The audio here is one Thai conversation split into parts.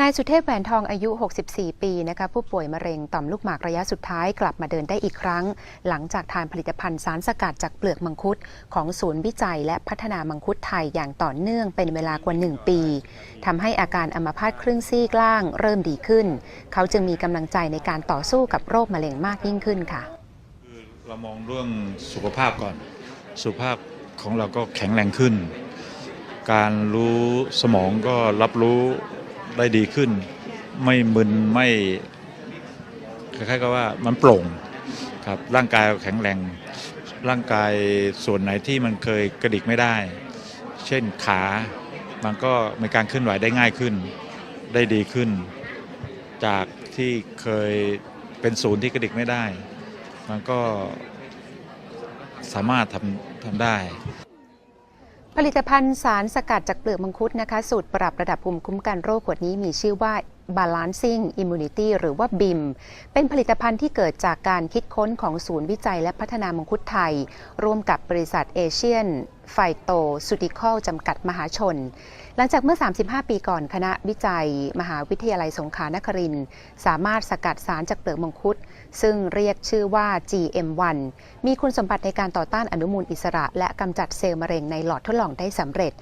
นายสุเทพแหวนทองอายุ 64 ปีนะคะผู้ป่วยมะเร็งต่อมลูกหมากระยะสุดท้ายกลับมาเดินได้อีกครั้ง หลังจากทานผลิตภัณฑ์สารสกัดจากเปลือกมังคุด ของศูนย์วิจัยและพัฒนามังคุดไทยอย่างต่อเนื่องเป็นเวลากว่า 1 ปีทำให้อาการอัมพาตครึ่งซีกล่าง เริ่มดีขึ้น เขาจึงมีกำลังใจในการต่อสู้กับโรคมะเร็งมากยิ่งขึ้นค่ะคือเรามองเรื่องสุขภาพก่อน สุขภาพของเราก็แข็งแรงขึ้น การรู้สมองก็รับรู้ ได้ดีขึ้น ไม่มึนไม่คล้ายๆกับว่ามันโปร่งครับร่างกายแข็งแรง ร่างกายส่วนไหนที่มันเคยกระดิกไม่ได้ เช่นขา มันก็มีการเคลื่อนไหวได้ง่ายขึ้น ได้ดีขึ้น จากที่เคยเป็นศูนย์ที่กระดิกไม่ได้ มันก็สามารถทำทำได้ ผลิตภัณฑ์สารสกัดจากเปลือกมังคุดนะคะ สูตรปรับระดับภูมิคุ้มกันโรคขวดนี้มีชื่อว่า Balancing Immunity หรือว่า BIM เป็นผลิตภัณฑ์ที่เกิดจากการคิดค้นของศูนย์วิจัยและพัฒนามังคุดไทย ร่วมกับบริษัทเอเชียนไฟโตซูติคอลจำกัดมหาชน หลังจากเมื่อ 35 ปีก่อนคณะวิจัย มหาวิทยาลัยสงขลานครินสามารถสกัดสารจากเปลือกมังคุด ซึ่งเรียกชื่อว่า GM1 มีคุณสมบัติในการต่อต้านอนุมูลอิสระ และกำจัดเซลล์มะเร็งในหลอดทดลองได้สำเร็จ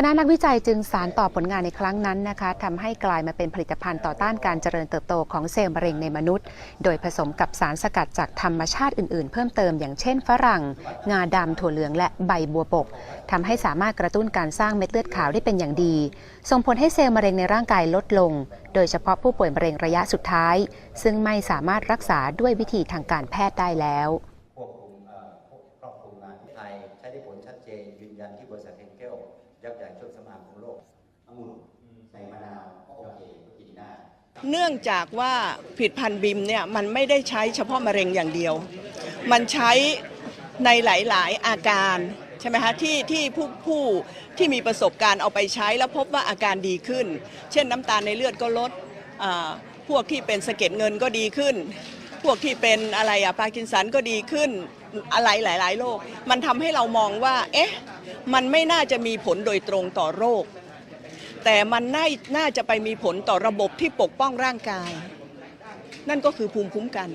คณะนักวิจัยจึงสารต่อผลงานในครั้งนั้นนะคะทำให้กลายมาเป็นผลิตภัณฑ์ต่อต้านการเจริญเติบโตของเซลล์มะเร็งในมนุษย์ โดยผสมกับสารสกัดจากธรรมชาติอื่นๆ เพิ่มเติมอย่างเช่นฝรั่ง งาดำถั่วเหลืองและใบบัวบกทำให้สามารถกระตุ้นการสร้างเม็ดเลือดขาวได้เป็นอย่างดี ส่งผลให้เซลล์มะเร็งในร่างกายลดลง โดยเฉพาะผู้ป่วยมะเร็งระยะสุดท้าย ซึ่งไม่สามารถรักษาด้วยวิธีทางการแพทย์ได้แล้ว ลยักษ์ใหญ่เครื่องสำอางของโลกองุ่นใส่มะนาวก็โอเคก็กินได้เนื่องจากว่าผลิดพันธ์บิมเนี่ยมันไม่ได้ใช้เฉพาะมะเร็งอย่างเดียว มันใช้ในหลาย ๆ อาการใช่ไหมคะที่ที่ผู้ผู้ที่มีประสบการณ์เอาไปใช้แล้วพบว่าอาการดีขึ้น เช่นน้ำตาลในเลือดก็ลดอ่าพวกที่เป็นสะเก็ดเงินก็ดีขึ้น พวกที่เป็นอะไรอะพาร์กินสันก็ดีขึ้นอะไรหลาย ๆ โรคมันทำให้เรามองว่าเอ๊ะ มันไม่น่าจะมีผลโดยตรงต่อโรค แต่มันน่าน่าจะไปมีผลต่อระบบที่ปกป้องร่างกาย นั่นก็คือภูมิคุ้มกัน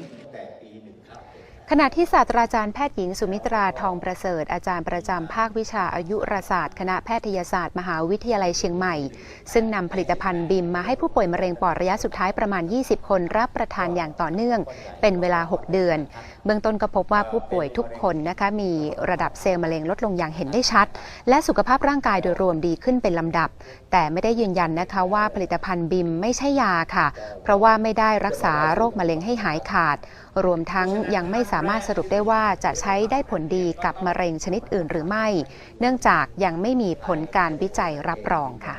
ขณะที่ศาสตราจารย์แพทย์หญิงสุมิตราทองประเสริฐอาจารย์ประจำภาควิชาอายุรศาสตร์ คณะแพทยศาสตร์ มหาวิทยาลัยเชียงใหม่ ซึ่งนำผลิตภัณฑ์บิมมาให้ผู้ป่วยมะเร็งปอดระยะสุดท้ายประมาณ 20 คนรับประทานอย่างต่อเนื่อง เป็นเวลา 6 เดือน เบื้องต้นก็พบว่าผู้ป่วยทุกคนนะคะมีระดับเซลล์มะเร็งลดลงอย่างเห็นได้ชัด และสุขภาพร่างกายโดยรวมดีขึ้นเป็นลำดับ แต่ไม่ได้ยืนยันนะคะว่าผลิตภัณฑ์บิมไม่ใช่ยาค่ะ เพราะว่าไม่ได้รักษาโรคมะเร็งให้หายขาดรวมทั้งยังไม่สามารถสรุปได้ว่าจะใช้ได้ผลดีกับมะเร็งชนิดอื่นหรือไม่ เนื่องจากยังไม่มีผลการวิจัยรับรองค่ะ